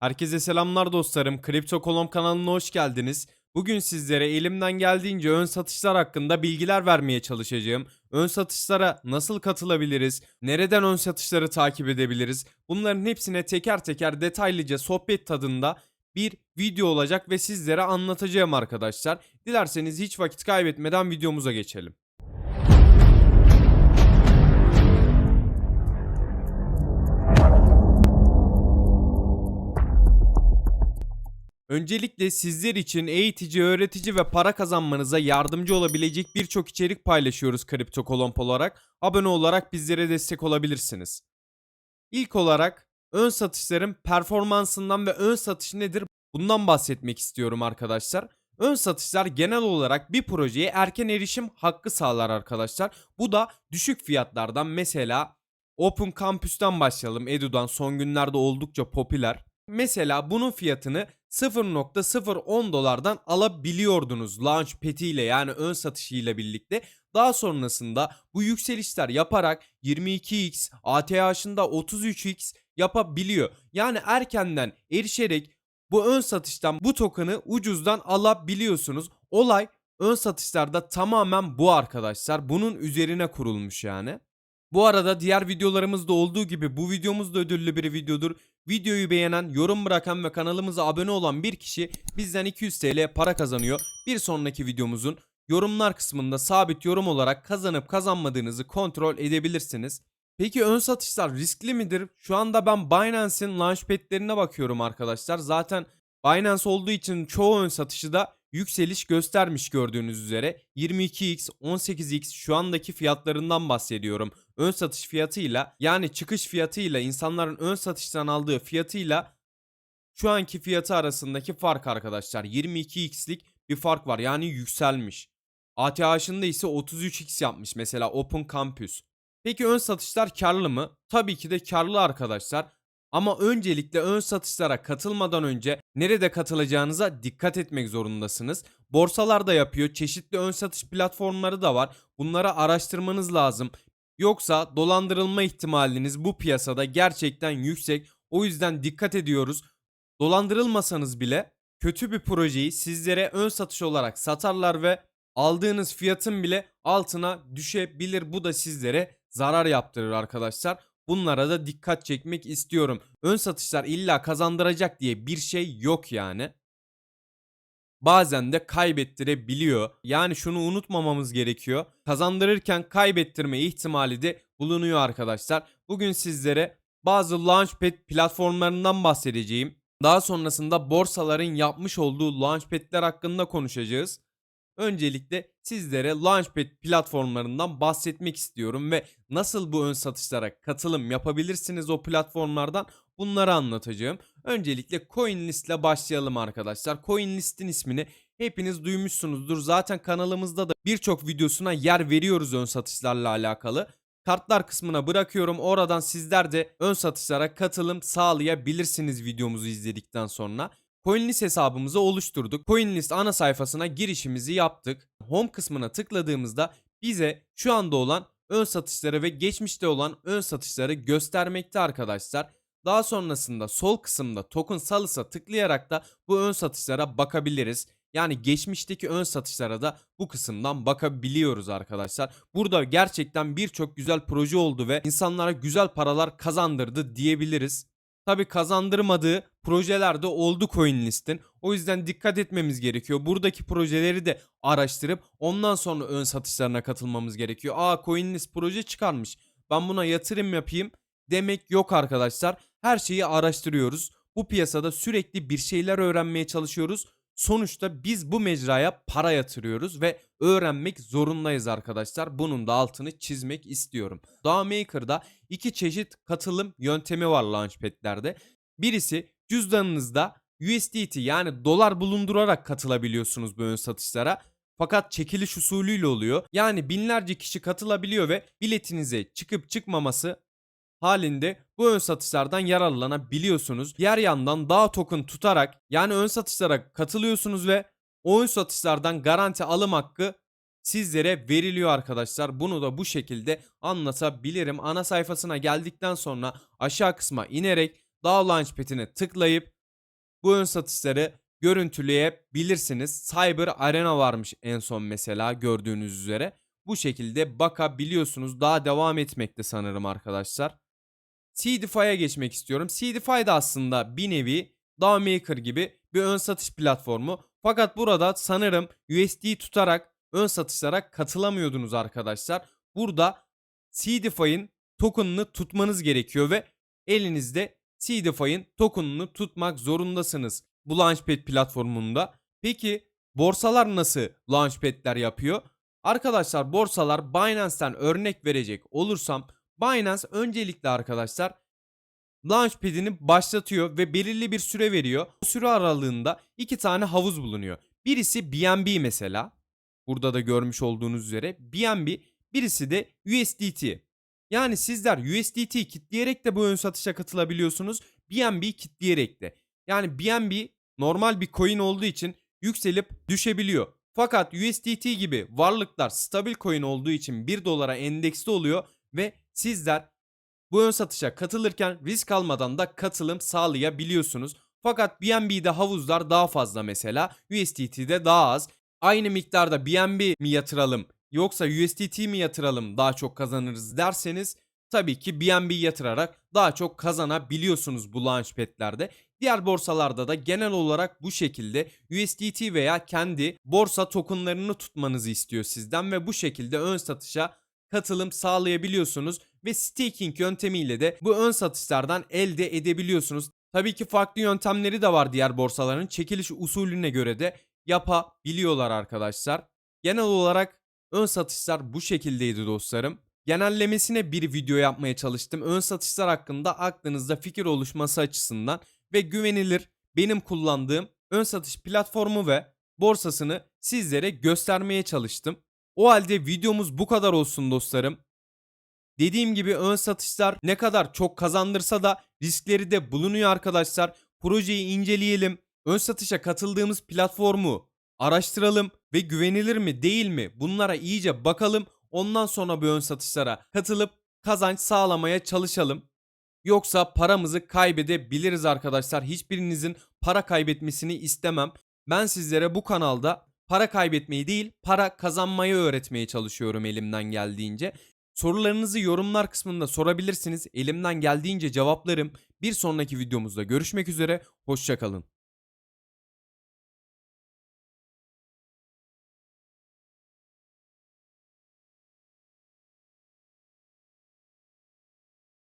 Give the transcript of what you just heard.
Herkese selamlar dostlarım. Kripto Kolom kanalına hoş geldiniz. Bugün sizlere elimden geldiğince ön satışlar hakkında bilgiler vermeye çalışacağım. Ön satışlara nasıl katılabiliriz? Nereden ön satışları takip edebiliriz? Bunların hepsine teker teker detaylıca sohbet tadında bir video olacak ve sizlere anlatacağım arkadaşlar. Dilerseniz hiç vakit kaybetmeden videomuza geçelim. Öncelikle sizler için eğitici, öğretici ve para kazanmanıza yardımcı olabilecek birçok içerik paylaşıyoruz Kripto Kolomb olarak. Abone olarak bizlere destek olabilirsiniz. İlk olarak ön satışların performansından ve ön satış nedir bundan bahsetmek istiyorum arkadaşlar. Ön satışlar genel olarak bir projeye erken erişim hakkı sağlar arkadaşlar. Bu da düşük fiyatlardan mesela Open Campus'tan başlayalım. Edu'dan son günlerde oldukça popüler. Mesela bunun fiyatını 0.010 dolardan alabiliyordunuz Launchpad ile yani ön satışıyla birlikte. Daha sonrasında bu yükselişler yaparak 22x, ATH'ında 33x yapabiliyor. Yani erkenden erişerek bu ön satıştan bu token'ı ucuzdan alabiliyorsunuz. Olay ön satışlarda tamamen bu arkadaşlar. Bunun üzerine kurulmuş yani. Bu arada diğer videolarımızda olduğu gibi bu videomuz da ödüllü bir videodur. Videoyu beğenen, yorum bırakan ve kanalımıza abone olan bir kişi bizden 200 TL para kazanıyor. Bir sonraki videomuzun yorumlar kısmında sabit yorum olarak kazanıp kazanmadığınızı kontrol edebilirsiniz. Peki ön satışlar riskli midir? Şu anda ben Binance'in launchpad'lerine bakıyorum arkadaşlar. Zaten Binance olduğu için çoğu ön satışı da yükseliş göstermiş gördüğünüz üzere 22x, 18x şu andaki fiyatlarından bahsediyorum. Ön satış fiyatıyla yani çıkış fiyatıyla insanların ön satıştan aldığı fiyatıyla şu anki fiyatı arasındaki fark arkadaşlar 22x'lik bir fark var yani yükselmiş. ATH'ında ise 33x yapmış mesela Open Campus. Peki ön satışlar karlı mı? Tabii ki de karlı arkadaşlar. Ama öncelikle ön satışlara katılmadan önce nerede katılacağınıza dikkat etmek zorundasınız. Borsalar da yapıyor, çeşitli ön satış platformları da var. Bunları araştırmanız lazım. Yoksa dolandırılma ihtimaliniz bu piyasada gerçekten yüksek. O yüzden dikkat ediyoruz. Dolandırılmasanız bile kötü bir projeyi sizlere ön satış olarak satarlar ve aldığınız fiyatın bile altına düşebilir. Bu da sizlere zarar yaptırır arkadaşlar. Bunlara da dikkat çekmek istiyorum. Ön satışlar illa kazandıracak diye bir şey yok yani. Bazen de kaybettirebiliyor. Yani şunu unutmamamız gerekiyor. Kazandırırken kaybettirme ihtimali de bulunuyor arkadaşlar. Bugün sizlere bazı launchpad platformlarından bahsedeceğim. Daha sonrasında borsaların yapmış olduğu launchpad'ler hakkında konuşacağız. Öncelikle sizlere Launchpad platformlarından bahsetmek istiyorum ve nasıl bu ön satışlara katılım yapabilirsiniz o platformlardan bunları anlatacağım. Öncelikle CoinList ile başlayalım arkadaşlar. CoinList'in ismini hepiniz duymuşsunuzdur. Zaten kanalımızda da birçok videosuna yer veriyoruz ön satışlarla alakalı. Kartlar kısmına bırakıyorum. Oradan sizler de ön satışlara katılım sağlayabilirsiniz videomuzu izledikten sonra. CoinList hesabımızı oluşturduk. CoinList ana sayfasına girişimizi yaptık. Home kısmına tıkladığımızda bize şu anda olan ön satışları ve geçmişte olan ön satışları göstermekte arkadaşlar. Daha sonrasında sol kısımda token salısa tıklayarak da bu ön satışlara bakabiliriz. Yani geçmişteki ön satışlara da bu kısımdan bakabiliyoruz arkadaşlar. Burada gerçekten birçok güzel proje oldu ve insanlara güzel paralar kazandırdı diyebiliriz. Tabi kazandırmadığı projeler de oldu CoinList'in. O yüzden dikkat etmemiz gerekiyor. Buradaki projeleri de araştırıp ondan sonra ön satışlarına katılmamız gerekiyor. Aa CoinList proje çıkarmış. Ben buna yatırım yapayım demek yok arkadaşlar. Her şeyi araştırıyoruz. Bu piyasada sürekli bir şeyler öğrenmeye çalışıyoruz. Sonuçta biz bu mecraya para yatırıyoruz ve öğrenmek zorundayız arkadaşlar. Bunun da altını çizmek istiyorum. Maker'da iki çeşit katılım yöntemi var Launchpad'lerde. Birisi cüzdanınızda USDT yani dolar bulundurarak katılabiliyorsunuz bu ön satışlara. Fakat çekiliş usulüyle oluyor. Yani binlerce kişi katılabiliyor ve biletinize çıkıp çıkmaması halinde bu ön satışlardan yararlanabiliyorsunuz. Diğer yandan DAO token tutarak yani ön satışlara katılıyorsunuz ve o ön satışlardan garanti alım hakkı sizlere veriliyor arkadaşlar. Bunu da bu şekilde anlatabilirim. Ana sayfasına geldikten sonra aşağı kısma inerek DAO Launchpad'ine tıklayıp bu ön satışları görüntüleyebilirsiniz. Cyber Arena varmış en son mesela gördüğünüz üzere. Bu şekilde bakabiliyorsunuz. Daha devam etmekte sanırım arkadaşlar. CDFI'ye geçmek istiyorum. CDFI de aslında bir nevi DAWmaker gibi bir ön satış platformu. Fakat burada sanırım USD tutarak ön satışlara katılamıyordunuz arkadaşlar. Burada CDFI'nin token'ını tutmanız gerekiyor ve elinizde CDFI'nin token'ını tutmak zorundasınız bu Launchpad platformunda. Peki borsalar nasıl Launchpad'ler yapıyor? Arkadaşlar borsalar Binance'ten örnek verecek olursam Binance öncelikle arkadaşlar Launchpad'ini başlatıyor ve belirli bir süre veriyor. Bu süre aralığında iki tane havuz bulunuyor. Birisi BNB mesela. Burada da görmüş olduğunuz üzere BNB. Birisi de USDT. Yani sizler USDT kitleyerek de bu ön satışa katılabiliyorsunuz. BNB kitleyerek de. Yani BNB normal bir coin olduğu için yükselip düşebiliyor. Fakat USDT gibi varlıklar stabil coin olduğu için 1 dolara endeksli oluyor ve sizler bu ön satışa katılırken risk almadan da katılım sağlayabiliyorsunuz. Fakat BNB'de havuzlar daha fazla mesela. USDT'de daha az. Aynı miktarda BNB mi yatıralım yoksa USDT mi yatıralım daha çok kazanırız derseniz tabii ki BNB yatırarak daha çok kazanabiliyorsunuz bu launchpad'lerde. Diğer borsalarda da genel olarak bu şekilde USDT veya kendi borsa tokenlarını tutmanızı istiyor sizden ve bu şekilde ön satışa katılım sağlayabiliyorsunuz ve staking yöntemiyle de bu ön satışlardan elde edebiliyorsunuz. Tabii ki farklı yöntemleri de var diğer borsaların. Çekiliş usulüne göre de yapabiliyorlar arkadaşlar. Genel olarak ön satışlar bu şekildeydi dostlarım. Genellemesine bir video yapmaya çalıştım. Ön satışlar hakkında aklınızda fikir oluşması açısından ve güvenilir benim kullandığım ön satış platformu ve borsasını sizlere göstermeye çalıştım. O halde videomuz bu kadar olsun dostlarım. Dediğim gibi ön satışlar ne kadar çok kazandırsa da riskleri de bulunuyor arkadaşlar. Projeyi inceleyelim. Ön satışa katıldığımız platformu araştıralım ve güvenilir mi değil mi bunlara iyice bakalım. Ondan sonra bu ön satışlara katılıp kazanç sağlamaya çalışalım. Yoksa paramızı kaybedebiliriz arkadaşlar. Hiçbirinizin para kaybetmesini istemem. Ben sizlere bu kanalda para kaybetmeyi değil, para kazanmayı öğretmeye çalışıyorum elimden geldiğince. Sorularınızı yorumlar kısmında sorabilirsiniz. Elimden geldiğince cevaplarım. Bir sonraki videomuzda görüşmek üzere. Hoşçakalın.